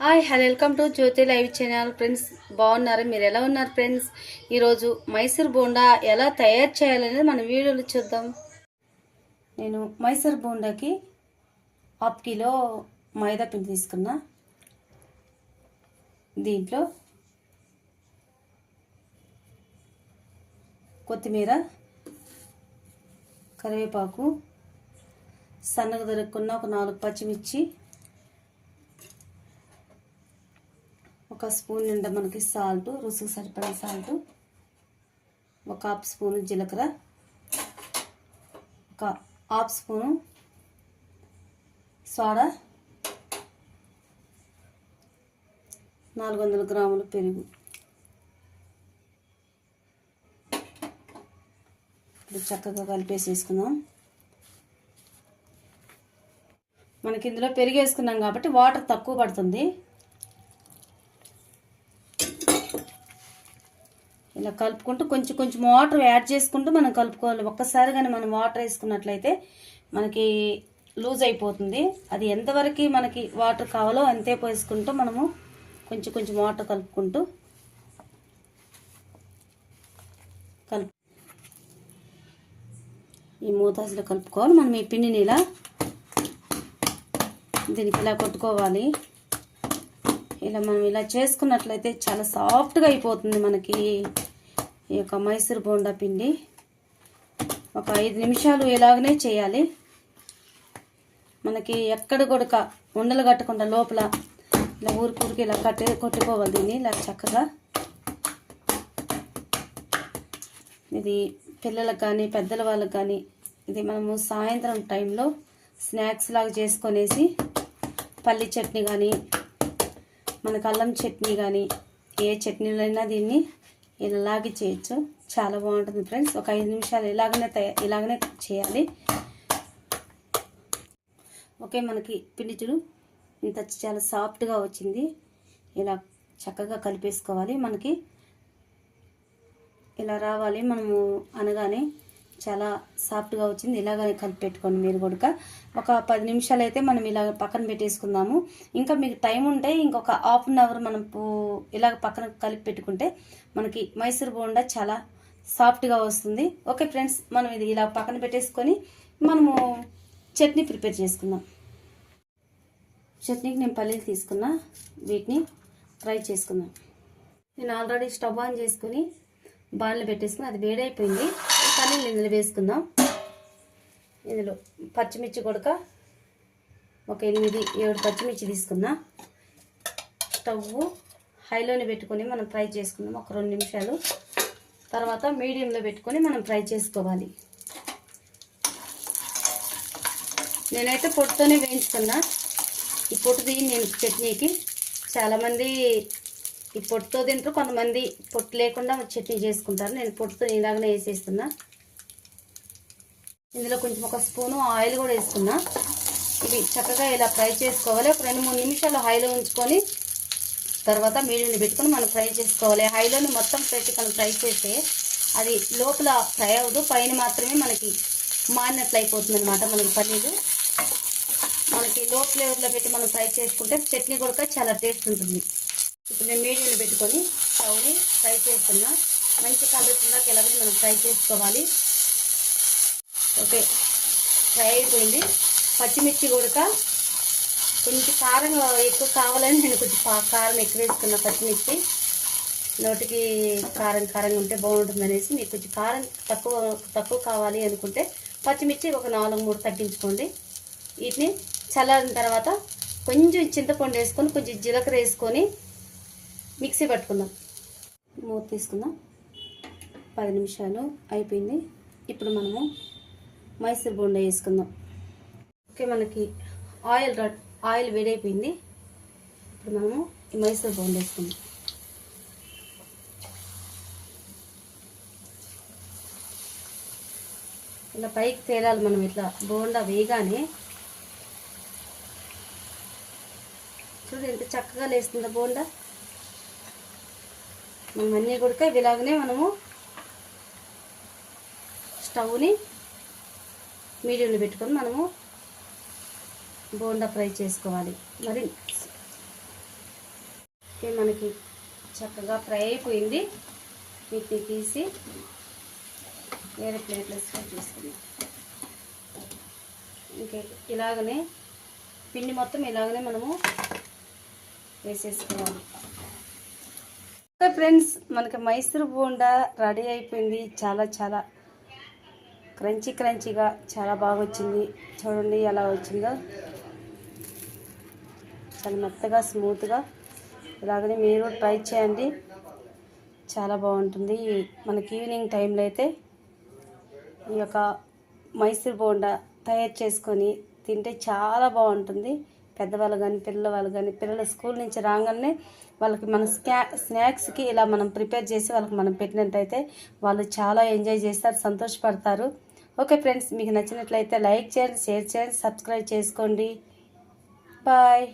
Hi hello welcome to Jyothi live channel. Friends బాగున్నారు? మీరు ఎలా ఉన్నారు ఫ్రెండ్స్? ఈరోజు మైసూర్ బోండా ఎలా తయారు చేయాలనేది మన వీడియోలో చూద్దాం. నేను మైసూర్ బోండాకి హాఫ్ కిలో మైదా పిండి తీసుకున్నా. దీంట్లో కొత్తిమీర కరివేపాకు సన్నగా దొరుకున్న ఒక నాలుగు పచ్చిమిర్చి ఒక స్పూన్ నిండా మనకి సాల్ట్ రుసుకు సరిపడే సాల్ట్ ఒక హాఫ్ స్పూన్ జీలకర్ర ఒక హాఫ్ స్పూను సోడా నాలుగు వందల గ్రాముల పెరుగు. ఇప్పుడు చక్కగా కలిపేసేసుకుందాం. మనకి ఇందులో పెరిగేసుకున్నాం కాబట్టి వాటర్ తక్కువ పడుతుంది. ఇలా కలుపుకుంటూ కొంచెం కొంచెం వాటర్ యాడ్ చేసుకుంటూ మనం కలుపుకోవాలి. ఒక్కసారి కానీ మనం వాటర్ వేసుకున్నట్లయితే మనకి లూజ్ అయిపోతుంది. అది ఎంతవరకు మనకి వాటర్ కావాలో అంతే పోసుకుంటూ మనము కొంచెం కొంచెం వాటర్ కలుపుకుంటూ కలుపు ఈ మూతాసులో కలుపుకోవాలి మనం ఈ పిండిని ఇలా దీనికి ఇలా కొట్టుకోవాలి. ఇలా మనం ఇలా చేసుకున్నట్లయితే చాలా సాఫ్ట్గా అయిపోతుంది మనకి. ఈ యొక్క మైసూర్ బోండా పిండి ఒక ఐదు నిమిషాలు ఇలాగనే చేయాలి. మనకి ఎక్కడ కొడక ఉండలు కట్టకుండా లోపల ఇలా ఊరికి ఇలా కట్టి కొట్టుకోవాలి దీన్ని ఇలా చక్కగా. ఇది పిల్లలకు కానీ పెద్దల వాళ్ళకి కానీ ఇది మనము సాయంత్రం టైంలో స్నాక్స్ లాగా చేసుకొనేసి పల్లి చట్నీ కానీ మనకు అల్లం చట్నీ కానీ ఏ చట్నీలైనా దీన్ని ఇలాగే చేయొచ్చు. చాలా బాగుంటుంది ఫ్రెండ్స్. ఒక ఐదు నిమిషాలు ఇలాగనే తయారు ఇలాగనే చేయాలి. ఓకే మనకి పిండి చూడు. ఇంత చాలా సాఫ్ట్గా వచ్చింది. ఇలా చక్కగా కలిపేసుకోవాలి. మనకి ఇలా రావాలి. మనము అనగానే చాలా సాఫ్ట్గా వచ్చింది. ఇలాగ కలిపి పెట్టుకోండి మీరు కూడా ఒక పది నిమిషాలు అయితే మనం ఇలా పక్కన పెట్టేసుకుందాము. ఇంకా మీకు టైం ఉంటే ఇంకొక హాఫ్ అన్ అవర్ మనం ఇలాగ పక్కన కలిపి పెట్టుకుంటే మనకి మైసూర్ బోండా చాలా సాఫ్ట్గా వస్తుంది. ఓకే ఫ్రెండ్స్ మనం ఇది ఇలా పక్కన పెట్టేసుకొని మనము చట్నీ ప్రిపేర్ చేసుకుందాం. చట్నీకి నేను పల్లీలు తీసుకున్నా వీటిని ఫ్రై చేసుకుందాం. నేను ఆల్రెడీ స్టవ్ ఆన్ చేసుకుని బాణలు పెట్టేసుకుని అది వేడైపోయింది. పల్లీలు ఇందులో వేసుకుందాం. ఇందులో పచ్చిమిర్చి కొడక ఒక ఎనిమిది ఏడు పచ్చిమిర్చి తీసుకుందాం. స్టవ్ హైలోనే పెట్టుకొని మనం ఫ్రై చేసుకుందాం ఒక రెండు నిమిషాలు. తర్వాత మీడియంలో పెట్టుకొని మనం ఫ్రై చేసుకోవాలి. నేనైతే పొట్టుతోనే వేయించుకున్నా. ఈ పొట్టుది నేను చట్నీకి చాలామంది ఈ పొట్టుతో తింటారు. కొంతమంది పొట్టు లేకుండా చట్నీ చేసుకుంటారు. నేను పొట్టుతో ఇలాగనే వేసేస్తున్నా. ఇందులో కొంచెం ఒక స్పూను ఆయిల్ కూడా వేసుకున్నా ఇవి చక్కగా ఇలా ఫ్రై చేసుకోవాలి. ఒక రెండు మూడు నిమిషాలు హైలో ఉంచుకొని తర్వాత మీడియంలో పెట్టుకొని మనం ఫ్రై చేసుకోవాలి. హైలోని మొత్తం పెట్టి మనం ఫ్రై చేస్తే అది లోపల ఫ్రై అవ్వదు. పైన మాత్రమే మనకి మారినట్లు అయిపోతుంది అనమాట మనకి పన్నీరు. మనకి లో ఫ్లేవర్లో పెట్టి మనం ఫ్రై చేసుకుంటే చట్నీ కూడా చాలా టేస్ట్ ఉంటుంది. ఇప్పుడు నేను మీడియంలో పెట్టుకొని స్టవ్ని ఫ్రై చేస్తున్నా. మంచి కలర్ కిందకి ఎలాగని మనం ఫ్రై చేసుకోవాలి. ఓకే ఫ్రై అయిపోయింది. పచ్చిమిర్చి ఉడక కొంచెం కారం ఎక్కువ కావాలని నేను కొంచెం కారం ఎక్కువ వేసుకున్నా పచ్చిమిర్చి. నోటికి కారం కారంగా ఉంటే బాగుంటుంది అనేసి మీకు కొంచెం కారం తక్కువ తక్కువ కావాలి అనుకుంటే పచ్చిమిర్చి ఒక నాలుగు మూడు తగ్గించుకోండి. వీటిని చల్లారిన తర్వాత కొంచెం చింతపండు వేసుకొని కొంచెం జీలకర్ర వేసుకొని మిక్సీ పట్టుకుందాం. మూత తీసుకుందాం. పది నిమిషాలు అయిపోయింది. ఇప్పుడు మనము మైసూర్ బోండా వేసుకుందాం. ఓకే మనకి ఆయిల్ ఆయిల్ వేడైపోయింది. ఇప్పుడు మనము ఈ మైసూర్ బోండా వేసుకుందాం. ఇలా పైకి తేలాలి మనం ఇట్లా. బోండా వేయగానే చూడు ఎంత చక్కగా లేస్తుందా బోండా. ఇవన్నీ కూడా ఇలాగనే మనము స్టవ్ని మీడియంలో పెట్టుకొని మనము బోండా ఫ్రై చేసుకోవాలి. మరి మనకి చక్కగా ఫ్రై అయిపోయింది. వీటిని తీసి వేరే ప్లేట్లో తీసుకుందాం ఇంకా ఇలాగనే పిండి మొత్తం ఇలాగనే మనము వేసేసుకోవాలి. ఓకే ఫ్రెండ్స్ మనకి మైసూర్ బోండా రెడీ అయిపోయింది. చాలా చాలా క్రంచీ క్రంచీగా చాలా బాగా వచ్చింది. చూడండి ఎలా వచ్చిందో. చాలా మెత్తగా స్మూత్గా. ఇలాగనే మీరు ట్రై చేయండి. చాలా బాగుంటుంది. మనకి ఈవినింగ్ టైంలో అయితే ఈ యొక్క మైసూర్ బోండా తయారు చేసుకొని తింటే చాలా బాగుంటుంది. పెద్దవాళ్ళు కానీ పిల్లవాళ్ళు కానీ పిల్లలు స్కూల్ నుంచి రాగానే వాళ్ళకి మన స్నా స్నాక్స్కి ఇలా మనం ప్రిపేర్ చేసి వాళ్ళకి మనం పెట్టినట్టయితే వాళ్ళు చాలా ఎంజాయ్ చేస్తారు సంతోషపడతారు. ఓకే ఫ్రెండ్స్ మీకు నచ్చినట్లయితే లైక్ చేయండి షేర్ చేయండి సబ్స్క్రైబ్ చేసుకోండి. బాయ్.